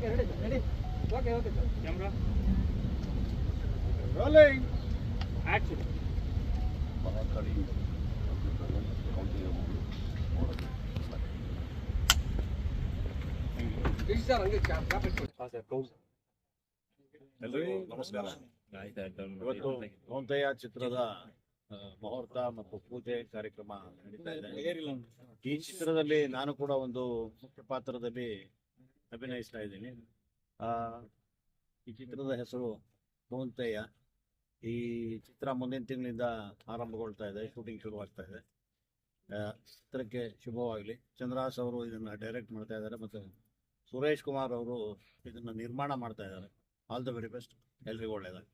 Okay ready sir ready okay sir. Camera? Rolling ಎಲ್ರಿಗೂ ನಮಸ್ಕಾರ. ಇವತ್ತು ಕೌಂತೆಯ ಚಿತ್ರದ ಮುಹೂರ್ತ ಮತ್ತು ಪೂಜೆ ಕಾರ್ಯಕ್ರಮ ನಡೀತಾ ಇದೆ. ಈ ಚಿತ್ರದಲ್ಲಿ ನಾನು ಕೂಡ ಒಂದು ಮುಖ್ಯ ಪಾತ್ರದಲ್ಲಿ ಅಭಿನಯಿಸ್ತಾ ಇದ್ದೀನಿ. ಆ, ಈ ಚಿತ್ರದ ಹೆಸರು ಮೋಂತೆಯ ಈ ಚಿತ್ರ ಮುಂದಿನ ತಿಂಗಳಿಂದ ಆರಂಭಗೊಳ್ತಾ ಇದೆ ಶೂಟಿಂಗ್ ಶುರುವಾಗ್ತಾ ಇದೆ. ಚಿತ್ರಕ್ಕೆ ಶುಭವಾಗಲಿ. ಚಂದ್ರಾಸ್ ಅವರು ಇದನ್ನು ಡೈರೆಕ್ಟ್ ಮಾಡ್ತಾ ಇದ್ದಾರೆ ಮತ್ತು ಸುರೇಶ್ ಕುಮಾರ್ ಅವರು ಇದನ್ನು ನಿರ್ಮಾಣ ಮಾಡ್ತಾ ಇದ್ದಾರೆ. ಆಲ್ ದ ವೆರಿ ಬೆಸ್ಟ್ ಎಲ್ರಿಗೂ ಒಳ್ಳೆಯದಾಗಿ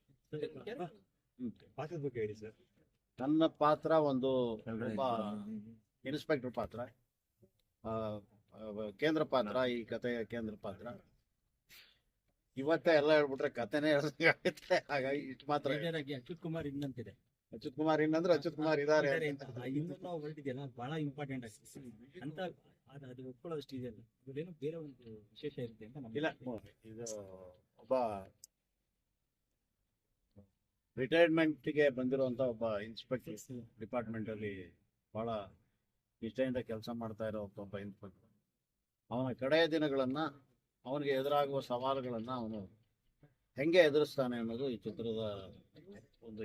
ಪಾತ್ರದ ಬಗ್ಗೆ ಹೇಳಿ ಸರ್. ನನ್ನ ಪಾತ್ರ ಒಂದು ಇನ್ಸ್ಪೆಕ್ಟರ್ ಪಾತ್ರ. ಕೇಂದ್ರ ಪಾತ್ರ ಈ ಕಥೆಯ ಕೇಂದ್ರ ಪಾತ್ರ. ಇವತ್ತೇ ಎಲ್ಲ ಹೇಳ್ಬಿಟ್ರೆ ಕಥೆನೇ ಹೇಳ್ಬೇಕಾಗುತ್ತೆ ಹಾಗಾಗಿ ಇಷ್ಟು ಮಾತ್ರ ಅಚ್ಯುತ್ ಕುಮಾರ್ ಇನ್ನಂತಿದೆ ಅಚ್ಯುತ್ ಕುಮಾರ್ ಇನ್ನಂದ್ರೆ ಅಚ್ಯುತ್ ಕುಮಾರ್ ಇದಾರೆ ಇನ್ನು ನಾವು ಹೊರಟಿದೆಯಲ್ಲ ಬಹಳ ಇಂಪಾರ್ಟೆಂಟ್ ಆಗಿದೆ ಅಂತ ಅದು ಅದು ಒಪ್ಕೊಳ್ಳೋಷ್ಟು ಇದೆಯಲ್ಲ. ಇದೇನೋ ಬೇರೆ ಒಂದು ವಿಶೇಷ ಇರುತ್ತೆ ಅಂತ ನಮ್ಗೆ ಇಲ್ಲ. ಇದು ಒಬ್ಬ ರಿಟೈರ್ಮೆಂಟ್ಗೆ ಬಂದಿರುವಂತ ಒಬ್ಬ ಇನ್ಸ್ಪೆಕ್ಟರ್ ಡಿಪಾರ್ಟ್ಮೆಂಟ್ ಅಲ್ಲಿ ಬಹಳ ನಿಷ್ಠೆಯಿಂದ ಕೆಲಸ ಮಾಡ್ತಾ ಇರೋ ಒಬ್ಬ ಇನ್ಸ್ಪೆಕ್ಟರ್ ಅವನ ಕಡೆಯ ದಿನಗಳನ್ನ ಅವನಿಗೆ ಎದುರಾಗುವ ಸವಾಲುಗಳನ್ನ ಅವನು ಹೆಂಗೆ ಎದುರಿಸ್ತಾನೆ ಅನ್ನೋದು ಈ ಚಿತ್ರದ ಒಂದು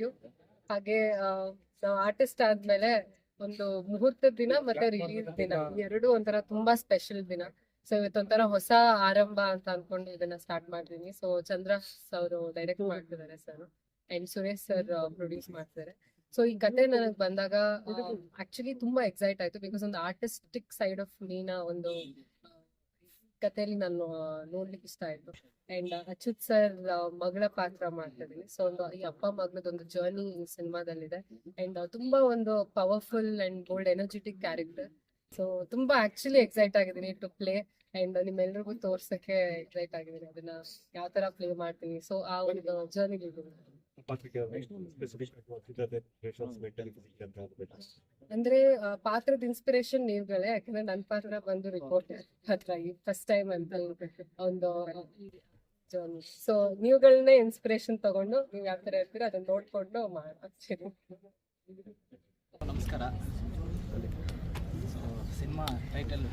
ಯು ಹಾಗೆ ನಾವು ಆರ್ಟಿಸ್ಟ್ ಆದ್ಮೇಲೆ ಒಂದು ಮುಹೂರ್ತ ದಿನ ಮತ್ತೆ ರಿಲೀಸ್ ದಿನ. ಎರಡು ಒಂಥರ ತುಂಬಾ ಸ್ಪೆಷಲ್ ದಿನ. ಸೊ ಇವತ್ತೊಂಥರ ಹೊಸ ಆರಂಭ ಅಂತ ಅನ್ಕೊಂಡು ಇದನ್ನ ಸ್ಟಾರ್ಟ್ ಮಾಡಿದೀನಿ ಸೊ ಚಂದ್ರ ಅವರು ಡೈರೆಕ್ಟ್ ಮಾಡ್ತಿದ್ದಾರೆ sir and Suresh sir produce ಮಾಡ್ತಿದ್ದಾರೆ. ಸೊ ಈ ಕತೆ ನನಗೆ ಬಂದಾಗ ಆಕ್ಚುಲಿ ತುಂಬಾ ಎಕ್ಸೈಟ್ ಆಯ್ತು ಬಿಕಾಸ್ ಒಂದು ಆರ್ಟಿಸ್ಟಿಕ್ ಸೈಡ್ ಆಫ್ ಮೀನ ಒಂದು ಕತೆಯಲ್ಲಿ ಕಥೆಯಲ್ಲಿ ನಾನು ನೋಡ್ಲಿಕ್ಕೆ ಇಷ್ಟ ಆಯ್ತು. ಅಂಡ್ ಅಚ್ಯುತ್ ಸರ್ ಮಗಳ ಪಾತ್ರ ಮಾಡ್ತಾ ಇದೀನಿ ಸೊ ಒಂದು ಈ ಅಪ್ಪ ಮಗಳದೊಂದು ಜರ್ನಿ ಸಿನಿಮಾದಲ್ಲಿದೆ. ಅಂಡ್ ತುಂಬಾ ಒಂದು powerful and bold energetic character so ತುಂಬಾ ಆಕ್ಚುಲಿ ಎಕ್ಸೈಟ್ ಆಗಿದ್ದೀನಿ ಟು ಪ್ಲೇ ಅಂಡ್ ನಿಮ್ಮೆಲ್ರಿಗೂ ತೋರ್ಸಕ್ಕೆ ಎಕ್ಸೈಟ್ ಆಗಿದ್ದೀನಿ. ಅದನ್ನ ಯಾವ ತರ ಪ್ಲೇ ಮಾಡ್ತೀನಿ. ಸೊ ಆ ಒಂದು ಜರ್ನಿ ಅಂದ್ರೆ ಪಾತ್ರದ ಇನ್ಸ್ಪಿರೇಷನ್ ನೀವುಗಳೇ ಯಾಕಂದ್ರೆ ನನ್ನ ಪಾತ್ರ ಬಂದು ರಿಪೋರ್ಟರ್ ಹತ್ರ ಈ ಫಸ್ಟ್ ಟೈಮ್ ಅಂತ ಒಂದು ಸೊ ನೀವುಗಳನ್ನೇ ಇನ್ಸ್ಪಿರೇಷನ್ ತಗೊಂಡು ನೀವು ಯಾವ ತರ ಇರ್ತೀರ ಅದನ್ನ ನೋಡ್ಕೊಂಡು ಮಾಡ್ತೀನಿ ನಮಸ್ಕಾರ. ಸಿನಿಮಾ ಟೈಟಲ್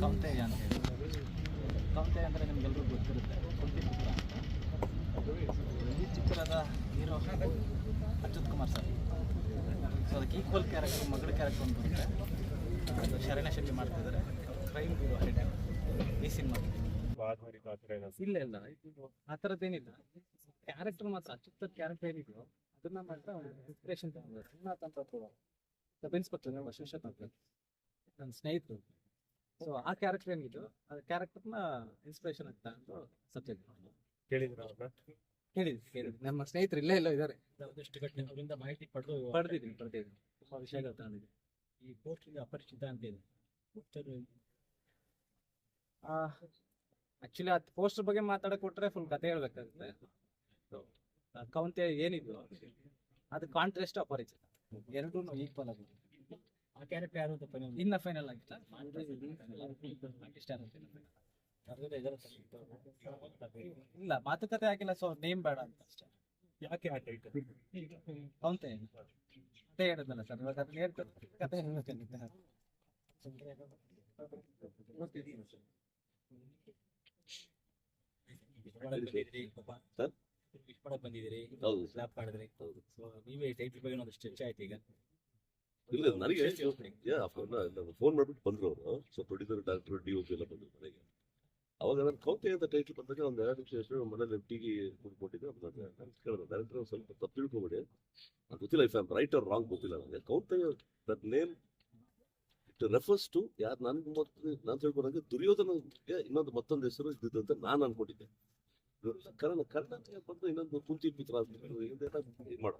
ಕವಿತೆ ಅಂತ ಹೇಳಿ. ಕವಿತೆ ಅಂದರೆ ನಿಮ್ಗೆಲ್ರಿಗೂ ಗೊತ್ತಿರುತ್ತೆ. ಕುಂತಿ ಪುತ್ರ ಅಂತ. ಈ ಚಿತ್ರದ hero Achyut Kumar sir. So ಅದಕ್ಕೆ ಈಕ್ವಲ್ ಕ್ಯಾರೆಕ್ಟರ್ ಮಗಳ ಕ್ಯಾರೆಕ್ಟರ್ ಒಂದು ಬರುತ್ತೆ ಅದು ಶರಣ್ಯ ಶೆಟ್ಟಿ ಮಾಡ್ತಿದ್ದಾರೆ. ಕ್ರೈಮ್ ಹೀರೋ ಹೆಡ್ ಈ ಸಿನಿಮಾ ಇಲ್ಲ ಇಲ್ಲ. ಇದು ಆ ಥರದ್ದೇನಿಲ್ಲ ಕ್ಯಾರೆಕ್ಟರ್ ಮಾತ್ರ, ಅಚ್ಯುತ್ ಕ್ಯಾರೆಕ್ಟರ್ ಏನಿದೆಯೋ, ಅದನ್ನ ಮಾತ್ರ ಇನ್ಸ್ಪಿರೇಷನ್ ತಗೊಂಡು ಅಂತ ಸಬ್ ಇನ್ಸ್ಪೆಕ್ಟರ್ ನಮ್ಮ ಅಂತ ನನ್ನ ಸ್ನೇಹಿತರು. ಸೊ ಆ ಕ್ಯಾರೆಕ್ಟರ್ ಏನಿದ್ರು ಆ ಕ್ಯಾರೆಕ್ಟರ್ನ ಇನ್ಸ್ಪಿರೇಷನ್ ಅಂತ ಸಬ್ಜೆಕ್ಟ್ ಕೇಳಿದ್ರ ಅವ್ರನ್ನ? ಕೇಳಿದ್ವಿ ಕೇಳಿದ್ವಿ. ನಮ್ಮ ಸ್ನೇಹಿತರು ಇಲ್ಲೇ ಎಲ್ಲೋ ಇದ್ದಾರೆ. ಒಂದಷ್ಟು ಘಟನೆ ಅವರಿಂದ ಮಾಹಿತಿ ಪಡೆದು ಪಡೆದಿದ್ದೀನಿ ಪಡೆದಿದ್ದೀನಿ ತುಂಬ ವಿಷಯಗಳು ತಗೊಂಡಿದ್ದೀನಿ ಈ ಪೋಸ್ಟ್ಗೆ ಅಪರಿಚಿತ ಅಂತ ಇದೆ. ಪೋಸ್ಟರ್ ಆಕ್ಚುಲಿ ಆ ಪೋಸ್ಟರ್ ಬಗ್ಗೆ ಮಾತಾಡಕ್ ಕೊಟ್ರೆ ಫುಲ್ ಕತೆ ಹೇಳ್ಬೇಕಾಗುತ್ತೆ. ಕವಂತೆ ಏನಿದು ಅದು ಕಾಂಟ್ರೆಸ್ಟ್ ಅಪರಿಚಿತ. ಎರಡೂ ಈಕ್ವಲ್ ಆಗಿದೆ ಆ ಕ್ಯಾರೆಕ್ಟರ್ ಯಾರು ಅಂತ ಫೈನಲ್ ಇನ್ನ ಫೈನಲ್ ಆಗಿಲ್ಲ. ಇಲ್ಲ ಮಾತುಕತೆ ಆಗಿಲ್ಲ ಸೊ ನೇಮ್ ಬೇಡ ಅಂತ ಅಷ್ಟೇ. ಯಾಕೆ ಆ ಟೈಟಲ್ ಏನು ಕತೆ ಹೇಳಿದ್ನಲ್ಲ ಸರ್ ಇವಾಗ ಅದನ್ನ ಹೇಳ್ತಾರೆ ಕತೆ ಹೇಳ್ಬೇಕಂತ ಸರ್? ಇಷ್ಟಪಡಕ್ ಬಂದಿದ್ದೀರಿ ಹೌದು ಸರ್. ಸ್ಲಾಪ್ ಮಾಡಿದ್ರಿ ಹೌದು. ಸೊ ನೀವೇ ಟೈಟ್ಲ್ ಬಗ್ಗೆ ಒಂದು ಚರ್ಚೆ ಆಯ್ತು ಈಗ? ಇಲ್ಲ ನನಗೆ ಫೋನ್ ಮಾಡ್ಬಿಟ್ಟು ಬಂದ್ರು ಅವರು. So producer doctor D O P ಎಲ್ಲ ಬಂದ್ರು ಮನೆಗೆ. ಅವಾಗ ನಾನು ಕೌತೆ ಅಂತ ಟೈಟ್ಲ್ ಬಂದಾಗ ಒಂದು ಎರಡು ನಿಮಿಷ ಎಷ್ಟು ಮನೇಲಿ ಟಿವಿ ಕೊಟ್ಟಿದ್ದೆ. ಕೇಳಿದೆ ಡೈರೆಕ್ಟರ್ ಸ್ವಲ್ಪ ತಪ್ಪು ತಿಳ್ಕೊಬೇಡಿ. ಅದು ಗೊತ್ತಿಲ್ಲ if I'm right or wrong ಗೊತ್ತಿಲ್ಲ ನನಗೆ. ಕೌತೆ that name it refers to ಯಾರು ನನ್ಗೆ ಮತ್ತೆ ನಾನು ತಿಳ್ಕೊಂಡಂಗೆ ದುರ್ಯೋಧನಗೆ ಇನ್ನೊಂದು ಮತ್ತೊಂದು ಹೆಸರು ಇದ್ದಿದ್ದು ಅಂತ ನಾನು ಅನ್ಕೊಂಡಿದ್ದೆ. ಕರ್ಣ ಕರ್ನಾಟಕ ಬಂದು ಇನ್ನೊಂದು ಕುಂತಿ ಪುತ್ರ ಅಂತ ಇದೆಲ್ಲ ಇದು ಮಾಡೋ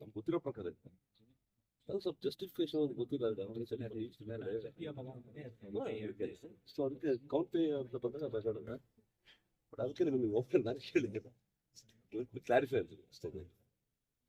ನಮ್ಗೆ ಗೊತ್ತಿರೋ ಪ್ರಕಾರ ಅದು ಸ್ವಲ್ಪ ಜಸ್ಟಿಫಿಕೇಶನ್ ಒಂದು ಗೊತ್ತಿಲ್ಲ ಅದು ಅವ್ರಿಗೆ ಸರಿ ಸೊ ಅದಕ್ಕೆ ಕೌಂಟೆ ಅಂತ ಬಂದಾಗ ಮಾತಾಡೋಣ ಬಟ್ ಅದಕ್ಕೆ ನಿಮಗೆ ಓಪನ್ ನಾನು ಕೇಳಿದ್ದೆ ಕ್ಲಾರಿಫೈ ಅಂತ ಅಷ್ಟೇ